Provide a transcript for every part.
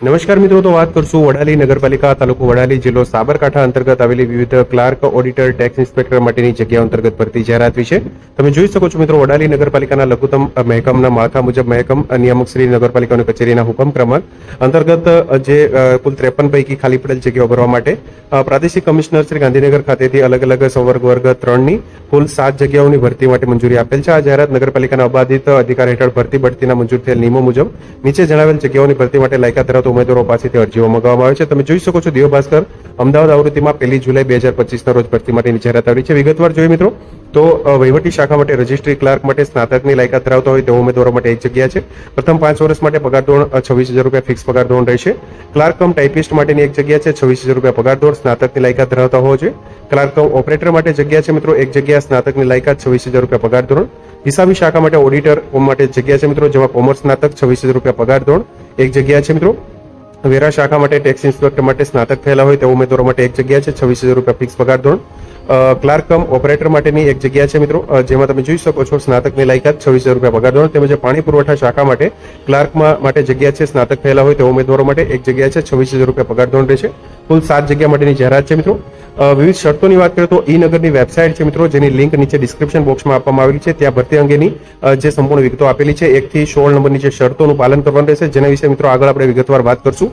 નમસ્કાર મિત્રો, તો વાત કરશું વડાલી નગરપાલિકા તાલુકો વડાલી જિલ્લો સાબરકાંઠા અંતર્ગત આવેલી વિવિધ ક્લાર્ક, ઓડિટર, ટેક્સ ઇન્સ્પેક્ટર માટેની જગ્યા અંતર્ગત ભરતી જાહેરાત વિશે. તમે જોઈ શકો છો મિત્રો, વડાલી નગરપાલિકાના લઘુત્તમ મહેકમના માળખા મુજબ મહેકમ, નિયામક શ્રી નગરપાલિકાની કચેરીના હુકમ ક્રમાંક, અંતર્ગત જે કુલ ત્રેપન પૈકી ખાલી પડેલ જગ્યાઓ ભરવા માટે પ્રાદેશિક કમિશનર શ્રી ગાંધીનગર ખાતેથી અલગ અલગ સંવર્ગ વર્ગ ત્રણની કુલ સાત જગ્યાઓની ભરતી માટે મંજૂરી આપેલ છે. આ જાહેરાત નગરપાલિકાના અબાધિત અધિકાર હેઠળ ભરતી બઢતીના મંજૂર થયેલ નિયમો મુજબ નીચે જણાવેલ જગ્યાઓની ભરતી માટે લાયકાત ધરાવતા ઉમેદવારો પાસેથી અરજીઓ મંગાવવામાં આવે છે. તમે જોઈ શકો છો દેવ ભાસ્કર અમદાવાદ આવૃત્તિમાં પહેલી જુલાઈ બે હજાર પચીસના રોજ ભરતી માટેની જાહેરાત આવી છે. વિગતવાર જોઈએ મિત્રો, તો વહીવટી શાખા માટે રજિસ્ટ્રી ક્લાર્ક માટે સ્નાતકની લાયકાત ધરાવતા હોય તેવા ઉમેદવારો માટે એક જગ્યા છે. પ્રથમ પાંચ વર્ષ માટે પગાર ધોરણ છવ્વીસ હજાર રૂપિયા ફિક્સ પગાર ધોરણ રહેશે. ક્લાર્ક કમ ટાઇપિસ્ટ માટેની એક જગ્યા છે, છવ્વીસ હજાર રૂપિયા પગાર ધોરણ સ્નાતકની લાયકાત ધરાવતા હોવો જોઈએ. ક્લાર્ક કમ ઓપરેટર માટે જગ્યા છે મિત્રો, એક જગ્યા સ્નાતકની લાયકાત છવ્વીસ હજાર રૂપિયા પગાર ધોરણ. હિસાબી શાખા માટે ઓડિટર માટે જગ્યા છે મિત્રો, જેમાં કોમર્સ સ્નાતક છવ્વીસ હજાર રૂપિયા પગાર ધોરણ, એક જગ્યા છે મિત્રો. વેરા શાખા માટે ટેક્સ ઇન્સ્પેક્ટર માટે સ્નાતક થયેલા હોય તેવા ઉમેદવારો માટે એક જગ્યા છે, છવ્વીસ હજાર રૂપિયા ફિક્સ પગાર ધોરણ. ક્લાર્ક કમ ઓપરેટર માટેની એક જગ્યા છે મિત્રો. જેમાં તમે જોઈ શકો છો સ્નાતકની લાયકાત છવ્વીસ હજાર રૂપિયા પગાર ધોરણ તેમજ પાણી પુરવઠા શાખા માટે ક્લાર્કમાં માટે જગ્યા છે, સ્નાતક થયેલા હોય તેવા ઉમેદવારો માટે એક જગ્યા છે, છવ્વીસ હજાર રૂપિયા પગાર ધોરણ રહેશે. કુલ સાત જગ્યા માટેની જાહેરાત છે, મિત્રો. વિવિધ શરતોની વાત કરીએ તો ઈ નગરની વેબસાઇટ છે, મિત્રો, જેની લિંક નીચે ડિસ્ક્રિપ્શન બોક્સમાં આપવામાં આવેલી છે. ત્યાં ભરતી અંગેની જે સંપૂર્ણ વિગતો આપેલી છે, એકથી સોળ નંબરની જે શરતોનું પાલન કરવાનું રહેશે, જેના વિશે, મિત્રો, આગળ આપણે વિગતવાર વાત કરશું.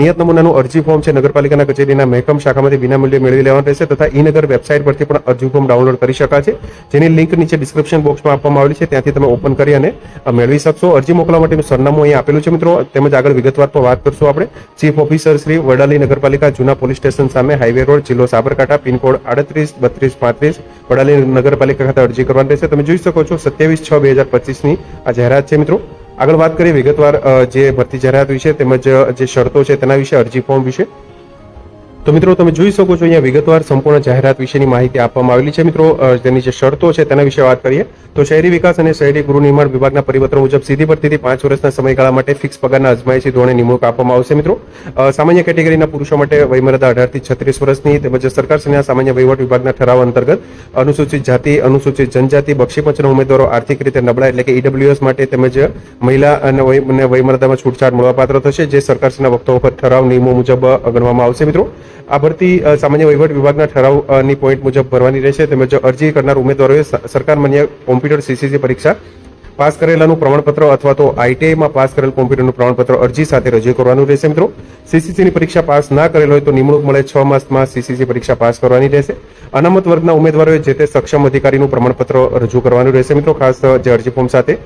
નિયત નમૂનાનું અરજી ફોર્મ છે, નગરપાલિકાના કચેરીના મહેકમ શાખામાંથી વિનામૂલ્યે મેળવી લેવાનું રહેશે તથા ઈ નગર વેબસાઇટ પરથી પણ અરજી ફોર્મ ડાઉનલોડ કરી શકાશે. જેની લિંક નીચે ડિસ્ક્રિપ્શન બોક્સમાં આપવામાં આવેલી છે, ત્યાંથી તમે ઓપન કરી અને મેળવી શકશો. અરજી મોકલવા માટેનું સરનામું અહીં આપેલું છે, મિત્રો. તેમજ આગળ વિગતવાર પર વાત કરશું આપણે. ચીફ ઓફિસર શ્રી વડાલી નગરપાલિકા જૂના પોલીસ સ્ટેશન સામે હાઈવે રોડ, જિલ્લો સાબરકાંઠા, પિનકોડ આડત્રીસ, બત્રીસ, પાંત્રીસ, વડાલી નગરપાલિકા ખાતે અરજી કરવાની રહેશે. તમે જોઈ શકો છો, સત્યાવીસ છ બે હજાર પચીસની આ જાહેરાત છે મિત્રો. આગળ વાત કરીએ વિગતવાર જે ભરતી જાહેરાત વિશે તેમજ જે શરતો છે તેના વિશે, અરજી ફોર્મ વિશે. તો મિત્રો, તમે જોઈ શકો છો અહીંયા વિગતવાર સંપૂર્ણ જાહેરાત વિશેની માહિતી આપવામાં આવેલી છે. મિત્રો તેની જે શરતો છે તેના વિશે વાત કરીએ. તો શહેરી વિકાસ અને શહેરી ગૃહ નિર્માણ વિભાગના પરિવર્તન મુજબ સીધી ભરતીથી પાંચ વર્ષના સમયગાળા માટે ફિક્સ પગારના અજમાયશી ધોરણે નિમણૂક આપવામાં આવશે. મિત્રો સામાન્ય કેટેગરીના પુરુષો માટે વયમર્યાદા અઢારથી છત્રીસ વર્ષની તેમજ સરકારશ્રીના સામાન્ય વહીવટ વિભાગના ઠરાવ અંતર્ગત અનુસૂચિત જાતિ, અનુસૂચિત જનજાતિ, બક્ષીપંચના ઉમેદવારો આર્થિક રીતે નબળા એટલે કે ઈડબ્લ્યુએસ માટે તેમજ મહિલા અને વય- અને વયમર્યાદામાં છૂટછાટ મળવાપાત્ર થશે. જે સરકારશ્રીના વખતો વખત ઠરાવ નિયમો મુજબ ગણવામાં આવશે. મિત્રો આ ભરતી સામાન્ય વહીવટ વિભાગના ઠરાવની પોઈન્ટ મુજબ ભરવાની રહેશે. તેમજ અરજી કરનાર ઉમેદવારોએ સરકાર માન્ય કોમ્પ્યુટર સીસીસી પરીક્ષા પાસ કરેલાનું પ્રમાણપત્ર અથવા તો આઈટીઆઈમાં પાસ કરેલ કોમ્પ્યુટરનું પ્રમાણપત્ર અરજી સાથે રજૂ કરવાનું રહેશે મિત્રો. સીસીસીની પરીક્ષા પાસ ના કરેલ હોય તો નિમણૂક મળે છ માસમાં સીસીસી પરીક્ષા પાસ કરવાની રહેશે. અનામત વર્ગના ઉમેદવારોએ જે તે સક્ષમ અધિકારીનું પ્રમાણપત્ર રજૂ કરવાનું રહેશે મિત્રો, ખાસ જે અરજી ફોર્મ સાથે.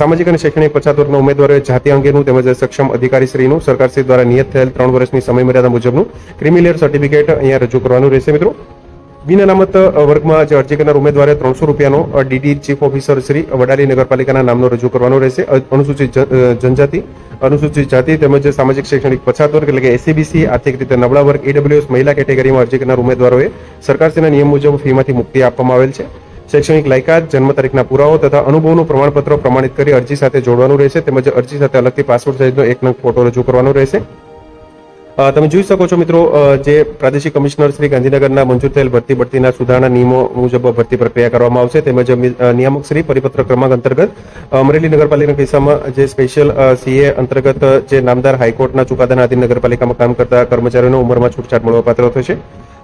સામાજિક અને શૈક્ષણિક પછાત વર્ગના ઉમેદવારોએ જાતિ અંગેનું તેમજ સક્ષમ અધિકારીશ્રીનું સરકારશ્રી દ્વારા નિયત થયેલ ત્રણ વર્ષની સમયમર્યાદા મુજબનું ક્રિમિલિયર સર્ટિફિકેટ અહીંયા રજૂ કરવાનું રહેશે મિત્રો. બિન અનામત વર્ગમાં જે અરજી કરનાર ઉમેદવારે ત્રણસો રૂપિયાનો DD chief officer Shri Vadali નગરપાલિકાના નામનો રજૂ કરવાનો રહેશે. અનુસૂચિત જનજાતિ, અનુસૂચિત જાતિ તેમજ સામાજિક શૈક્ષણિક પછાત વર્ગ એટલે કે એસીબીસી આર્થિક રીતે નબળા વર્ગ ઈડબ્લ્યુએસ મહિલા કેટેગરીમાં અરજી કરનાર ઉમેદવારોએ સરકારશ્રીના નિયમ મુજબ ફીમાંથી મુક્તિ આપવામાં આવેલ છે. શૈક્ષણિક લાયકાત, જન્મ તારીખના પુરાવો તથા અનુભવનું પ્રમાણપત્ર પ્રમાણિત કરી અરજી સાથે જોડવાનું રહેશે તેમજ અરજી સાથે અલગથી પાસપોર્ટ સાઇઝનો એક નંગ ફોટો રજૂ કરવાનો રહેશે. તમે જોઈ શકો છો મિત્રો જે પ્રાદેશિક કમિશનર શ્રી ગાંધીનગરના મંજૂર થયેલ ભરતી ભરતીના સુધારણા નિયમો મુજબ ભરતી પ્રક્રિયા કરવામાં આવશે. તેમજ નિયામક શ્રી પરિપત્ર ક્રમાંક અંતર્ગત અમરેલી નગરપાલિકાના કિસ્સામાં જે સ્પેશિયલ સીએ અંતર્ગત જે નામદાર હાઈકોર્ટના ચુકાદાના આધીન નગરપાલિકામાં કામ કરતા કર્મચારીઓને ઉંમરમાં છૂટછાટ મળવા પાત્ર થશે.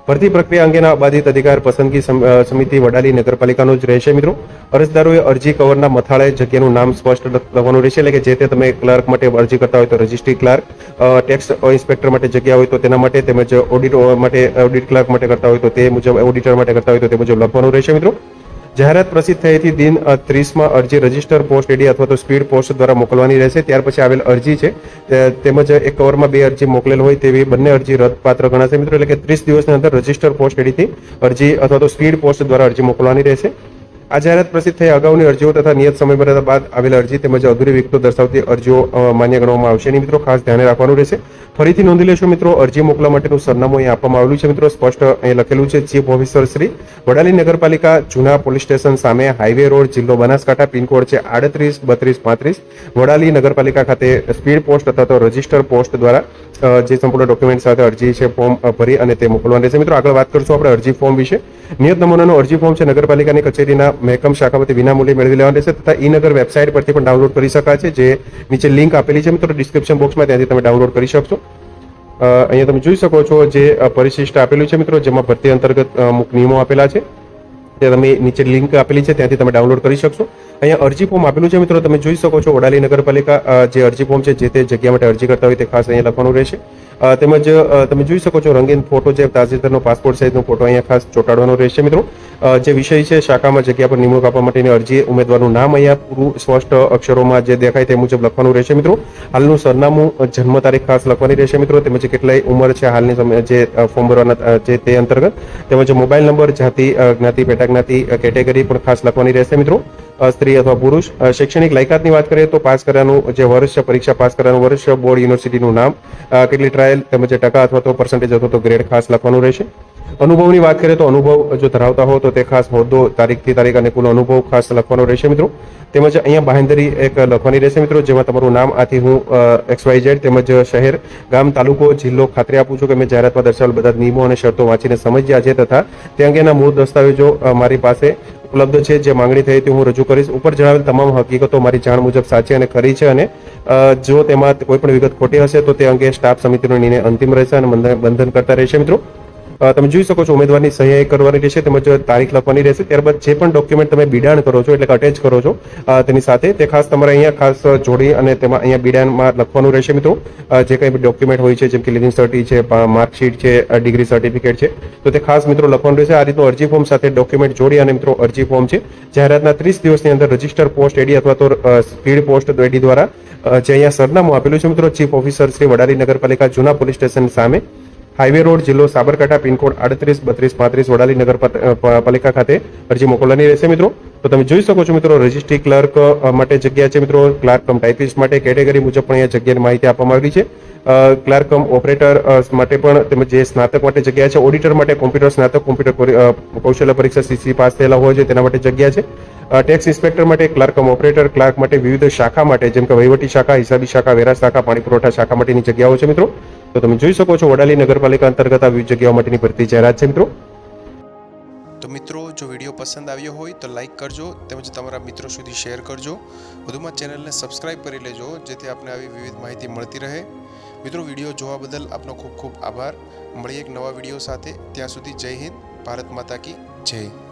ભરતી પ્રક્રિયા અંગેના અબાધિત અધિકાર પસંદગી સમિતિ વડાલી નગરપાલિકાનો જ રહેશે મિત્રો. અરજદારોએ અરજી કવરના મથાળે જગ્યાનું નામ સ્પષ્ટ લખવાનું રહેશે. એટલે કે જે તે તમે ક્લાર્ક માટે અરજી કરતા હોય તો રજિસ્ટ્રી ક્લાર્ક ટેક્સ ઇન્સ્પેક્ટર માટે જગ્યા હોય તો તેના માટે, તેમજ ઓડિટ માટે ઓડિટ ક્લાર્ક માટે કરતા હોય તો તે મુજબ, ઓડિટર માટે કરતા હોય તો તે મુજબ લખવાનું રહેશે મિત્રો. જાહેરાત પ્રસિદ્ધ થયેથી દિન ત્રીસમાં અરજી રજિસ્ટર પોસ્ટ એડી અથવા તો સ્પીડ પોસ્ટ દ્વારા મોકલવાની રહેશે. ત્યાર પછી આવેલ અરજી છે. તેમજ એક કવરમાં બે અરજી મોકલેલ હોય તેવી બંને અરજી રદપાત્ર ગણાશે. મિત્રો, એટલે કે ત્રીસ દિવસની અંદર રજિસ્ટર પોસ્ટ એડીથી અરજી અથવા તો સ્પીડ પોસ્ટ દ્વારા અરજી મોકલવાની રહેશે. આ જાહેરાત પ્રસિદ્ધ થઈ અગાઉની અરજીઓ તથા નિયત સમયમર્યાદા બાદ આવેલ અરજી તેમજ અધૂરી વિગતો દર્શાવતી અરજીઓ માન્ય ગણવામાં આવશે. એની મિત્રો ખાસ ધ્યાને રાખવાનું રહેશે. ફરીથી નોંધી લેશો મિત્રો, અરજી મોકલવા માટેનું સરનામું અહીં આપવામાં આવેલું છે. મિત્રો, સ્પષ્ટ અહીં લખેલું છે, ચીફ ઓફિસર શ્રી, વડાલી નગરપાલિકા, જૂના પોલીસ સ્ટેશન સામે હાઈવે રોડ, જિલ્લો બનાસકાંઠા, પિનકોડ છે આડત્રીસ, બત્રીસ, પાંત્રીસ. વડાલી નગરપાલિકા ખાતે સ્પીડ પોસ્ટ અથવા તો રજિસ્ટર પોસ્ટ દ્વારા જે સંપૂર્ણ ડોક્યુમેન્ટ સાથે અરજી છે, ફોર્મ ભરી અને તે મોકલવાનું રહેશે. મિત્રો, આગળ વાત કરશું આપણે અરજી ફોર્મ વિશે. નિયત નમૂનાનું અરજી ફોર્મ છે નગરપાલિકાની કચેરીના મહેકમ શાખામાંથી વિનામૂલ્યે મેળવી લેવાનું રહેશે તથા ઈ નગર વેબસાઇટ પરથી પણ ડાઉનલોડ કરી શકાય છે, જે નીચે લિંક આપેલી છે મિત્રો, ડિસ્ક્રિપ્શન બોક્સમાં ત્યાંથી તમે ડાઉનલોડ કરી શકશો. અહીંયા તમે જોઈ શકો છો જે પરિશિષ્ટ આપેલું છે મિત્રો, જેમાં ભરતી અંતર્ગત અમુક નિયમો આપેલા છે. તે તમે નીચે લિંક આપેલી છે, ત્યાંથી તમે ડાઉનલોડ કરી શકશો. અહીંયા અરજી ફોર્મ આપેલું છે, મિત્રો, તમે જોઈ શકો છો ઓડાલી નગરપાલિકા જે અરજી ફોર્મ છે, જે તે જગ્યા માટે અરજી કરતા હોય તે ખાસ અહીંયા લખવાનું રહેશે. તેમજ તમે જોઈ શકો છો રંગીન ફોટો જે તાજેતરનો પાસપોર્ટ સાઇઝનો ફોટો અહીંયા ખાસ ચોંટાડવાનો રહેશે, મિત્રો. જે વિષય છે, શાખામાં જગ્યા પર નિમણૂક આપવા માટેની અરજી, ઉમેદવારનું નામ અહીંયા પૂરું સ્પષ્ટ અક્ષરોમાં જે દેખાય તે મુજબ લખવાનું રહેશે, મિત્રો. હાલનું સરનામું જન્મ તારીખ ખાસ લખવાની રહેશે, મિત્રો. તેમજ કેટલાય ઉંમર છે હાલની જે ફોર્મ ભરવાના જે તે અંતર્ગત. તેમજ મોબાઈલ નંબર, જાતિ જ્ઞાતિ, પેટા જ્ઞાતિ કેટેગરી પણ ખાસ લખવાની રહેશે મિત્રો. સ્ત્રી અથવા પુરુષ. શૈક્ષણિક લાયકાતની વાત કરીએ તો પાસ કર્યાનું જે વર્ષ પરીક્ષા પાસ કર્યાનું વર્ષ બોર્ડ યુનિવર્સિટીનું નામ. કેટલી ટ્રાયલ તેમજ ટકા અથવા તો પર્સન્ટેજ અથવા તો ગ્રેડ ખાસ લખવાનું રહેશે. અનુભવની વાત કરીએ તો અનુભવ જો ધરાવતા હો તો તે ખાસ હોદ્દો, તારીખથી તારીખ અને કુલ અનુભવ ખાસ લખવાનો રહેશે મિત્રો. તેમજ અહીંયા બાહેંધરી એક લખવાની રહેશે મિત્રો, જેમાં તમારું નામ, આથી હું એક્સ વાય ઝેડ તેમજ શહેર, ગામ, તાલુકો, જિલ્લો ખાતરી આપું છું કે મેં જાહેરાતમાં દર્શાવેલ બધા નિયમો અને શરતો વાંચીને સમજ્યા છે તથા તે અંગેના મૂળ દસ્તાવેજો મારી પાસે ઉપલબ્ધ છે જે માંગણી થઈ હતી, હું રજૂ કરીશ. ઉપર જણાવેલ તમામ હકીકતો મારી જાણ મુજબ સાચી અને ખરી છે અને જો તેમાં કોઈ પણ વિગત ખોટી હશે, તો તે અંગે સ્ટાફ સમિતિનો નિર્ણય અંતિમ રહેશે અને બંધન કરતા રહેશે મિત્રો. તમે જોઈ શકો છો ઉમેદવારની સહી કરવાની રહેશે, તેમજ તારીખ લખવાની રહેશે. ત્યારબાદ જે પણ ડોક્યુમેન્ટ તમે બિડાણ કરો છો, એટલે કે અટેચ કરો છો તેની સાથે તે ખાસ તમારે અહીંયા ખાસ જોડી અને તેમાં અહીંયા બિડાણમાં લખવાનું રહેશે મિત્રો. જે કંઈ ડોક્યુમેન્ટ હોય છે, જેમ કે લિવિંગ સર્ટી છે માર્કશીટ છે ડિગ્રી સર્ટિફિકેટ છે, તો તે ખાસ મિત્રો લખવાનું રહેશે. આ રીતનું અરજી ફોર્મ સાથે ડોક્યુમેન્ટ જોડી અને મિત્રો અરજી ફોર્મ છે. જાહેરાતના ત્રીસ દિવસની અંદર રજિસ્ટર પોસ્ટ એડી અથવા તો સ્પીડ પોસ્ટ એડી દ્વારા જે અહીંયા સરનામું આપેલું છે મિત્રો ચીફ ઓફિસર શ્રી વડાલી નગરપાલિકા જૂના પોલીસ સ્ટેશન સામે. હાઈવે રોડ જિલ્લો સાબરકાંઠા પિનકોડ આડત્રીસ, બત્રીસ, પાંત્રીસ, વડાલી નગરપાલિકા ખાતે અરજી મોકલવાની રહેશે મિત્રો. તો તમે જોઈ શકો છો મિત્રો, રજિસ્ટ્રી ક્લર્ક માટે જગ્યા છે મિત્રો. ક્લાર્ક કમ ટાઈપિસ્ટ માટે કેટેગરી મુજબ પણ અહીંયા જગ્યાની માહિતી આપવામાં આવી છે. ક્લાર્ક કમ ઓપરેટર માટે પણ તેમજ જે સ્નાતક માટે જગ્યા છે, ઓડિટર માટે કોમ્પ્યુટર સ્નાતક, કોમ્પ્યુટર કૌશલ્ય પરીક્ષા સીસી પાસ થયેલા હોય છે, તેના માટે જગ્યા છે. ટેક્સ ઇન્સ્પેક્ટર માટે ક્લાર્ક કમ ઓપરેટર, ક્લાર્ક માટે વિવિધ શાખા માટે, જેમ કે વહીવટી શાખા, હિસાબી શાખા, વેરા શાખા, પાણી પુરવઠા શાખા માટેની જગ્યાઓ છે મિત્રો. તો તમે જોઈ શકો છો વડાલી નગરપાલિકા અંતર્ગત આવી જગ્યાઓ માટેની ભરતી જાહેરાત છે મિત્રો. તો મિત્રો, જો વીડિયો પસંદ આવ્યો હોય તો લાઈક કરજો તેમજ તમારા મિત્રો સુધી શેર કરજો. વધુમાં ચેનલને સબસ્ક્રાઇબ કરી લેજો, જેથી આપને આવી વિવિધ માહિતી મળતી રહે. મિત્રો, વીડિયો જોવા બદલ આપનો ખૂબ ખૂબ આભાર. મળીએ એક નવા વીડિયો સાથે. ત્યાં સુધી જય હિન્દ, ભારત માતા કી જય.